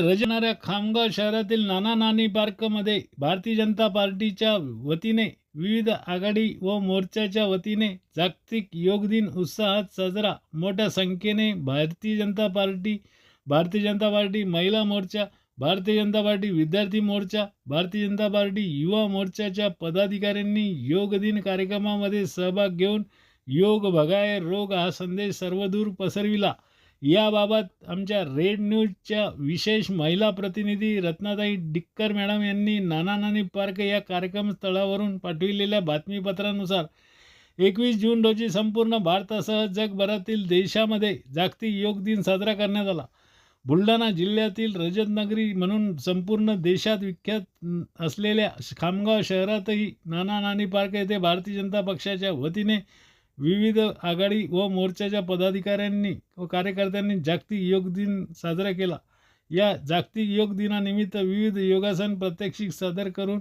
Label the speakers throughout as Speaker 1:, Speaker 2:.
Speaker 1: रजणाऱ्या खामगाव शहरातील नाना नानी पार्कमध्ये भारतीय जनता पार्टीच्या वतीने विविध आघाडी व मोर्चाच्या वतीने जागतिक योग दिन उत्साहात साजरा. मोठ्या संख्येने भारतीय जनता पार्टी भारतीय जनता पार्टी महिला मोर्चा भारतीय जनता पार्टी विद्यार्थी मोर्चा भारतीय जनता पार्टी युवा मोर्चाच्या पदाधिकाऱ्यांनी योग दिन कार्यक्रमामध्ये सहभाग घेऊन योग भगाय रोग हा संदेश सर्वदूर पसरविला. याबाबत आमच्या रेड न्यूजच्या विशेष महिला प्रतिनिधी रत्नाताई डिक्कर मॅडम यांनी नाना नानी पार्क या कार्यक्रम स्थळावरून पाठविलेल्या बातमीपत्रानुसार एकवीस जून रोजी संपूर्ण भारतासह जगभरातील देशामध्ये जागतिक योग दिन साजरा करण्यात आला. बुलढाणा जिल्ह्यातील रजतनगरी म्हणून संपूर्ण देशात विख्यात असलेल्या खामगाव शहरातही नाना नानी पार्क येथे भारतीय जनता पक्षाच्या वतीने विविध आघाडी व मोर्चाच्या पदाधिकाऱ्यांनी व कार्यकर्त्यांनी जागतिक योग दिन साजरा केला. या जागतिक योग दिनानिमित्त विविध योगासन प्रात्यक्षिक सादर करून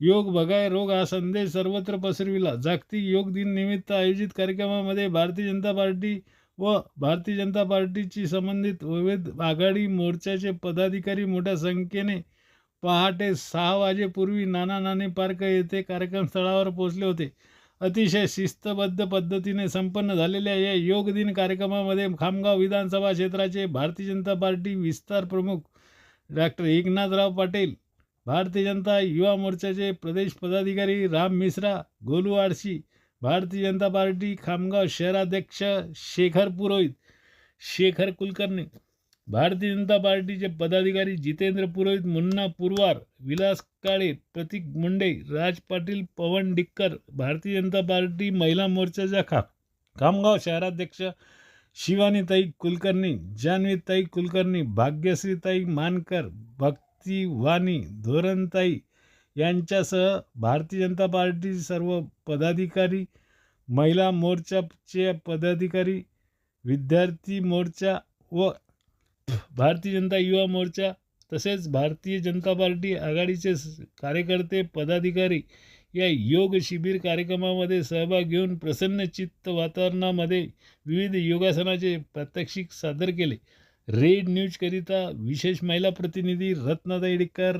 Speaker 1: योग भगाय रोग हा संदेश सर्वत्र पसरविला. जागतिक योग दिन निमित्त आयोजित कार्यक्रमामध्ये भारतीय जनता पार्टी व भारतीय जनता पार्टीची संबंधित विविध आघाडी मोर्चाचे पदाधिकारी मोठ्या संख्येने पहाटे सहा वाजेपूर्वी नाना नाणे पार्क येथे कार्यक्रमस्थळावर पोहोचले होते. अतिशय शिस्तबद्ध पद्धतीने संपन्न झालेल्या या योग दिन कार्यक्रमामध्ये खामगाव विधानसभा क्षेत्राचे भारतीय जनता पार्टी विस्तार प्रमुख डॉक्टर एकनाथराव पाटील भारतीय जनता युवा मोर्चाचे प्रदेश पदाधिकारी राम मिश्रा गोलू आडशी भारतीय जनता पार्टी खामगाव शहराध्यक्ष शेखर पुरोहित शेखर कुलकर्णी भारतीय जनता पार्टीचे पदाधिकारी जितेंद्र पुरोहित मुन्ना पुरवार विलास काळे प्रतीक मुंडे राज पाटील पवन डिक्कर भारतीय जनता पार्टी महिला मोर्चाच्या खा खामगाव शहराध्यक्ष शिवानीताई कुलकर्णी जान्हवीताई कुलकर्णी भाग्यश्रीताई मानकर भक्ती वाणी धोरणताई यांच्यासह भारतीय जनता पार्टी सर्व पदाधिकारी महिला मोर्चाचे पदाधिकारी विद्यार्थी मोर्चा व भारतीय जनता युवा मोर्चा तसेच भारतीय जनता पार्टी आघाडीचे कार्यकर्ते पदाधिकारी या योग शिबिर कार्यक्रमामध्ये सहभाग घेऊन प्रसन्न चित्त वातावरणामध्ये विविध योगासनाचे प्रात्यक्षिक सादर केले. रेड न्यूजकरिता विशेष महिला प्रतिनिधी रत्नाताई डिक्कर